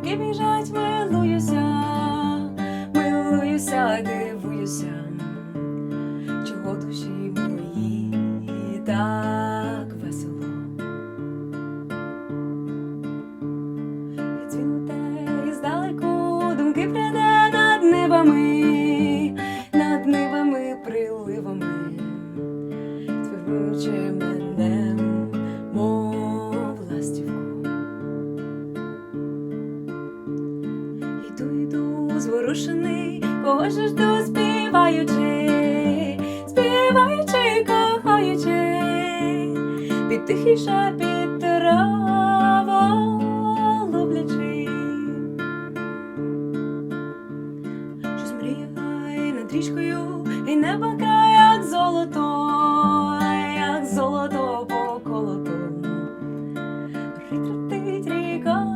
хмарки біжать, милуюся, милуюся, дивуюся, чого душі мої так весело. І дзвінте, і здалеку думки пряде над небами. світу йду зворушений, кого ж жду співаючи, співаючи, кохаючи, під тихий шапіт траво ловлячи, щось мріяй над річкою і небо край, як золото, як золото по колоту, тить ріка.